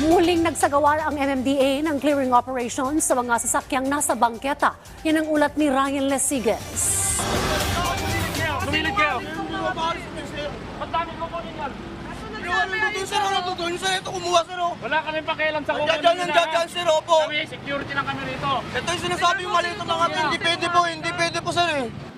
Muling nagsagawa ang MMDA ng clearing operations sa mga sasakyang nasa bangketa. Yan ang ulat ni Ryan Lesiges. Sumilid kayo. Ano. Wala kami pakialam sa Diyan, diyan, diyan, diyan sir opo. Kami, security lang kami rito. Ito yung sinasabi yung maliit na nga hindi pwede po, hindi pwede po sir eh.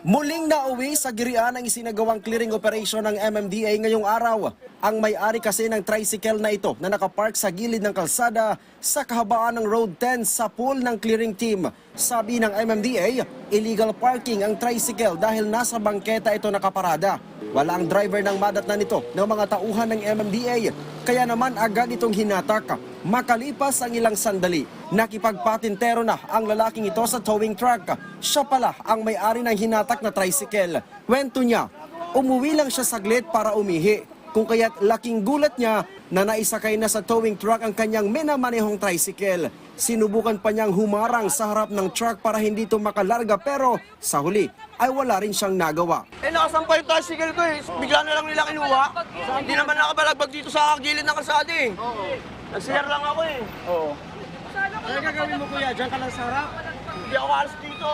Muling nauwi sa girian ang isinagawang clearing operation ng MMDA ngayong araw. Ang may-ari kasi ng tricycle na ito na nakapark sa gilid ng kalsada sa kahabaan ng Road 10 sa pool ng clearing team. Sabi ng MMDA, illegal parking ang tricycle dahil nasa bangketa ito nakaparada. Wala ang driver ng madatna nito ng mga tauhan ng MMDA. Kaya naman agad itong hinatak. Makalipas ang ilang sandali, nakipagpatintero na ang lalaking ito sa towing truck. Siya pala ang may-ari ng hinatak na tricycle. Kwento niya, umuwi lang siya saglit para umihi. Kung kaya't laking gulat niya na naisakay na sa towing truck ang kanyang minamanehong tricycle. Sinubukan pa niyang humarang sa harap ng truck para hindi ito makalarga pero sa huli ay wala rin siyang nagawa. Eh nakasampay yung tricycle ko eh. Bigla na lang nila kinuha. Hindi naman nakabalagbag dito sa gilid ng kalsada eh. Nagsiyar lang ako eh. Oo. Ano gagawin mo kuya? Diyan ka lang sa harap? Hindi ako alas dito.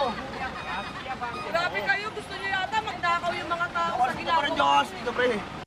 Grabe kayo, gusto niyo yata magnakaw yung mga tao sa Alas dito pa rin di ako ginagawa. alas dito pre.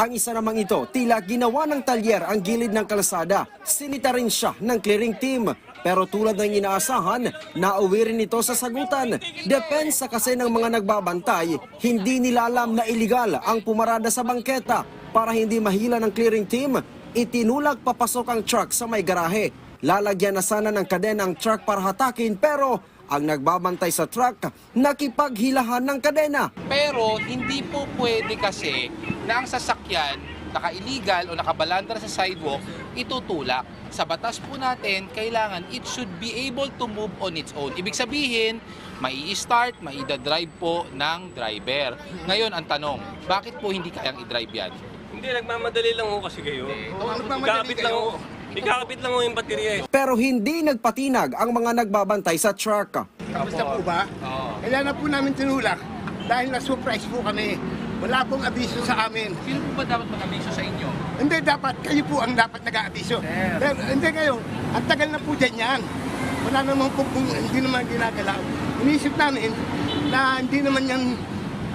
Ang isa namang ito, tila ginawa ng talyer ang gilid ng kalsada. Sinita rin siya ng clearing team. Pero tulad ng inaasahan, nauwi rin ito sa sagutan. Depensa kasi ng mga nagbabantay, hindi nila alam na iligal ang pumarada sa bangketa. Para hindi mahila ng clearing team, itinulak papasok ang truck sa may garahe. Lalagyan na sana ng kadena ang truck para hatakin pero ang nagbabantay sa truck, nakipaghilahan ng kadena. Pero hindi po pwede kasi na ang sasakyan naka-illegal o nakabalandra sa sidewalk, itutulak. Sa batas po natin, kailangan it should be able to move on its own. Ibig sabihin, mai start mai-drive po ng driver. Ngayon, ang tanong, bakit po hindi kayang i-drive yan? Hindi, nagmamadali lang ho kasi kayo. Ikakapit lang ho. Ikakapit lang ho yung baterya eh. Pero hindi nagpatinag ang mga nagbabantay sa truck. Kamusta po ba? Kaya na po namin tinulak dahil na-surprise po kami. Wala pong abiso sa amin. Sino po ba dapat mag-abiso sa inyo? Hindi dapat, kayo po ang dapat nag-aabiso. Pero hindi kayo, ang tagal na po dyan yan. Wala naman po, kung hindi naman ginagalaw. Inisip namin na hindi naman yan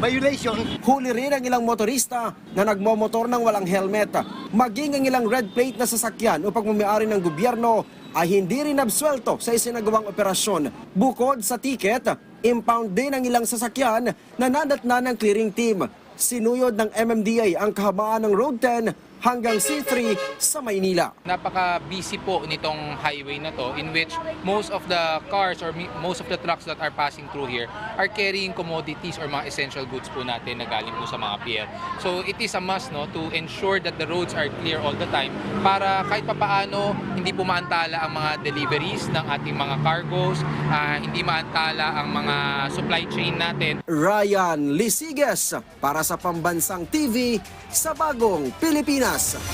violation. Huli rin ang ilang motorista na nagmomotor ng walang helmet. Maging ang ilang red plate na sasakyan o pagmamayari ng gobyerno ay hindi rin absuelto sa isinagawang operasyon. Bukod sa ticket, impound din ang ilang sasakyan na nadatna ng clearing team. Sinuyod ng MMDA ang kahabaan ng Road 10 hanggang C3 sa Maynila. Napaka-busy po nitong highway na to in which most of the cars or most of the trucks that are passing through here are carrying commodities or mga essential goods po natin na galing po sa mga pier. So it is a must no to ensure that the roads are clear all the time para kahit papaano hindi po maantala ang mga deliveries ng ating mga cargoes, ah, hindi maantala ang mga supply chain natin Ryan Lisiges para sa Pambansang TV sa Bagong Pilipinas. graça.